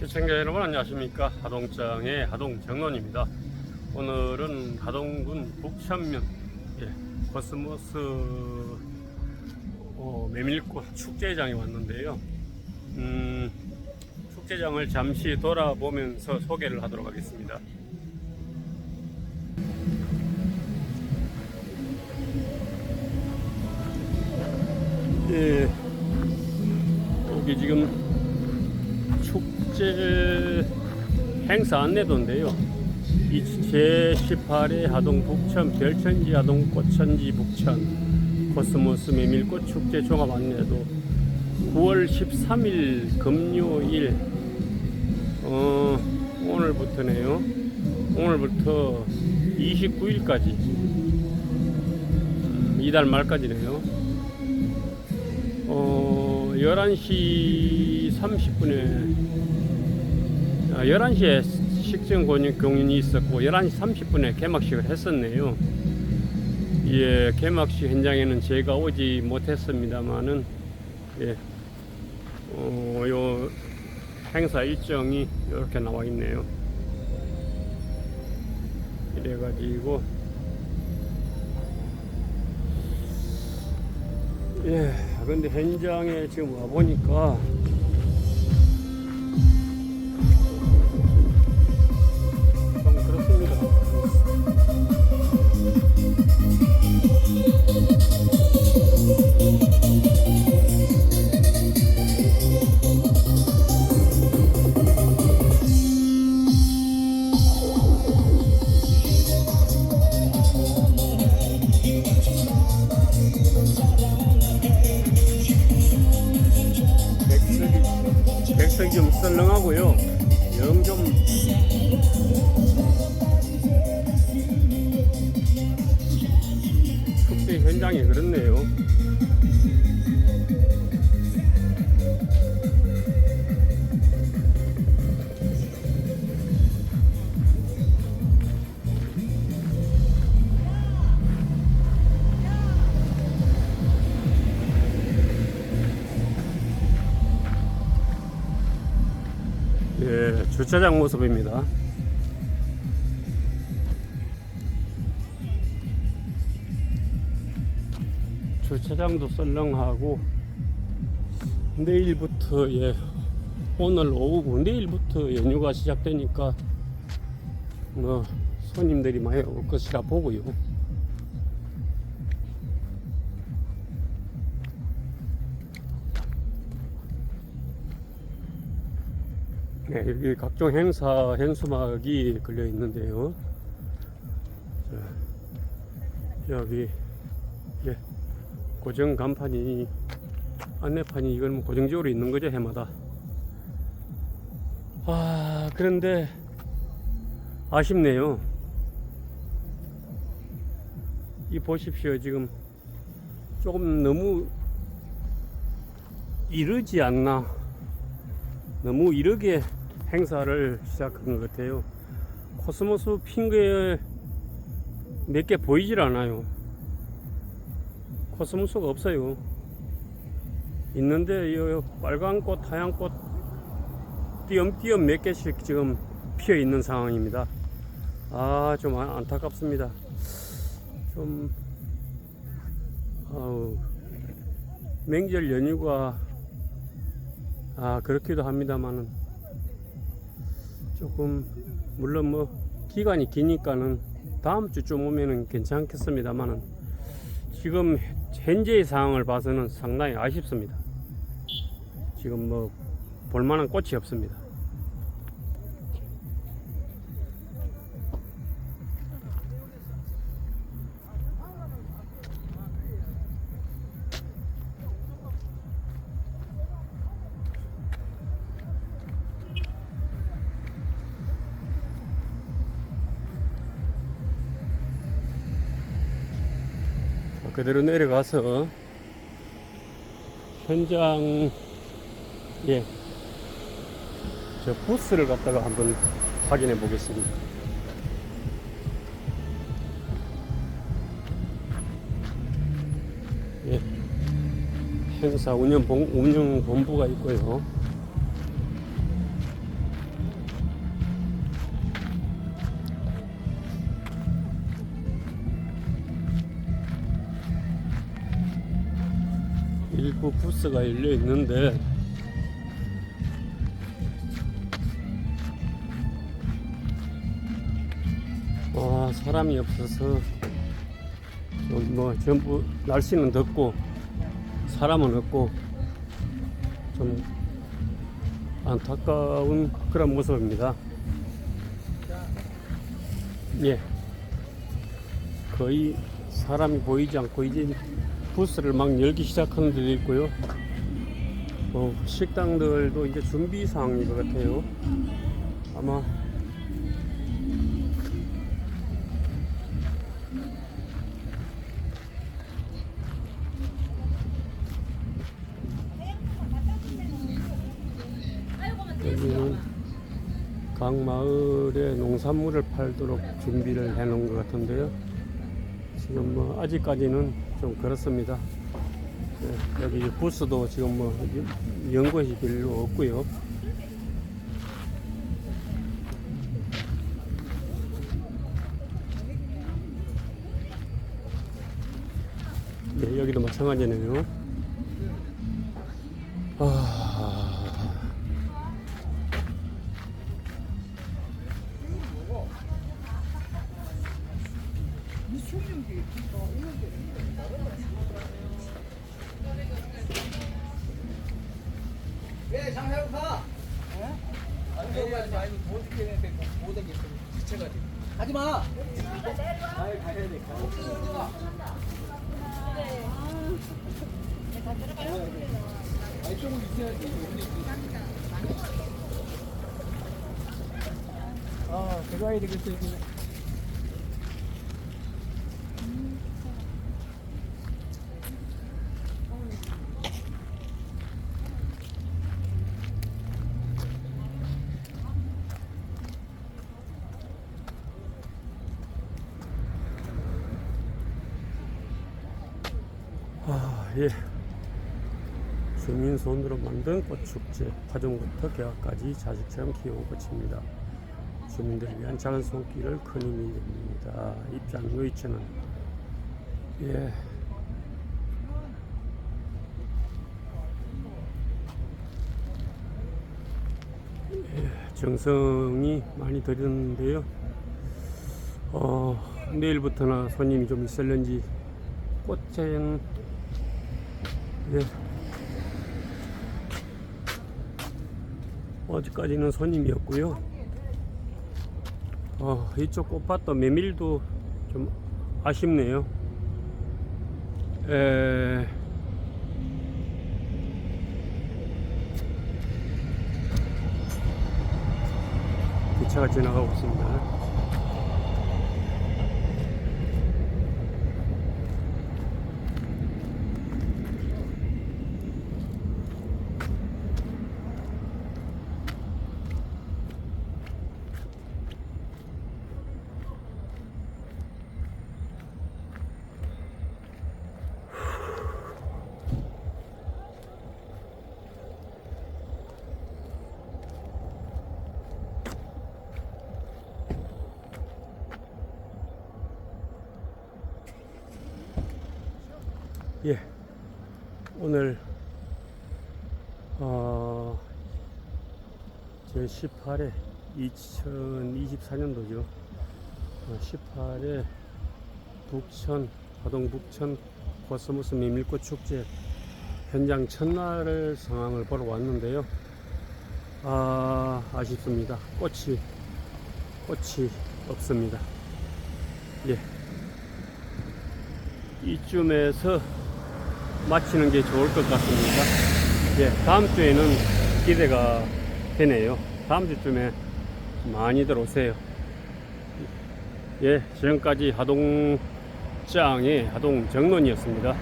시청자 여러분 안녕하십니까? 하동장의 하동정론입니다. 오늘은 하동군 북천면 예, 코스모스 어, 메밀꽃 축제장에 왔는데요. 음, 축제장을 잠시 돌아보면서 소개를 하도록 하겠습니다. 예, 여기 지금 축제 행사 안내도인데요. 이 제18회 하동 북천 별천지 하동 꽃천지 북천 코스모스 메밀꽃 축제 종합 안내도 9월 13일 금요일 어, 오늘부터네요. 오늘부터 29일까지 음, 이달 말까지네요. 어, 11시 30분에, 아, 11시에 식전 공연- 공연이 있었고, 11시 30분에 개막식을 했었네요. 예, 개막식 현장에는 제가 오지 못했습니다만은, 예, 어, 요 행사 일정이 이렇게 나와 있네요. 이래가지고, 예, 근데 현장에 지금 와 보니까 백석이 좀 썰렁하고요. 영 좀 축제 현장이 그렇네요. 주차장 모습입니다. 주차장도 썰렁하고 내일부터 예 오늘 오후 내일부터 연휴가 시작되니까 뭐 손님들이 많이 올 것이라 보고요. 네, 여기 각종 행사 현수막이 걸려 있는데요. 자, 여기 예, 고정 간판이 안내판이 이건 뭐 고정적으로 있는 거죠 해마다. 아 그런데 아쉽네요. 이 보십시오 지금 조금 너무 이르지 않나. 너무 이르게 행사를 시작한 것 같아요. 코스모스 핑크에 몇 개 보이질 않아요. 코스모스가 없어요. 있는데 이 빨간 꽃, 하얀 꽃 띄엄띄엄 몇 개씩 지금 피어 있는 상황입니다. 아, 좀 안- 안타깝습니다. 좀 아우 명절 연휴가 아 그렇기도 합니다만은 조금 물론 뭐 기간이 기니까는 다음 주쯤 오면은 괜찮겠습니다만은 지금 현재의 상황을 봐서는 상당히 아쉽습니다. 지금 뭐 볼만한 꽃이 없습니다. 그대로 내려가서 현장 예, 저 부스를 갖다가 한번 확인해 보겠습니다. 예, 행사 운영 본, 운영 본부가 있고요. 그 부스가 열려 있는데 와 사람이 없어서 좀뭐 전부 날씨는 덥고 사람은 없고 좀 안타까운 그런 모습입니다. 예. 거의 사람이 보이지 않고 이제 부스를 막 열기 시작하는 데도 있고요. 어, 식당들도 이제 준비 상황인 것 같아요. 아마 여기는 각 마을에 농산물을 팔도록 준비를 해 놓은 것 같은데요. 지금 뭐 아직까지는 좀 그렇습니다. 네, 여기 부스도 지금 뭐 연 것이 별로 없고요. 네, 여기도 마찬가지네요. 마. 이거 못 지키는데 못 하겠어. 지쳐가지고. 하지 마. 아이, 가야 돼. 아니, 조금 있어야지. 아, 들어가야 되겠어, 이제. 아, 예. 주민 손으로 만든 꽃축제 파종부터 개화까지 자식처럼 키운 꽃입니다. 주민들을 위한 작은 손길을 큰 힘이 됩니다. 입장 요이체는 예. 예, 정성이 많이 들였는데요. 어, 내일부터나 손님이 좀 있을런지 꽃은 예. 어제까지는 손님이 없고요. 어, 이쪽 꽃밭도 메밀도 좀 아쉽네요. 에... 기차가 지나가고 있습니다. 예. 오늘 어, 제 18회 2024년도죠. 어, 18회 북천 화동 북천 코스모스 메밀꽃 축제 현장 첫날 상황을 보러 왔는데요. 아 아쉽습니다. 꽃이 꽃이 없습니다. 예. 이쯤에서 마치는 게 좋을 것 같습니다. 예, 다음 주에는 기대가 되네요. 다음 주쯤에 많이들 오세요. 예, 지금까지 하동장의 하동 정론이었습니다.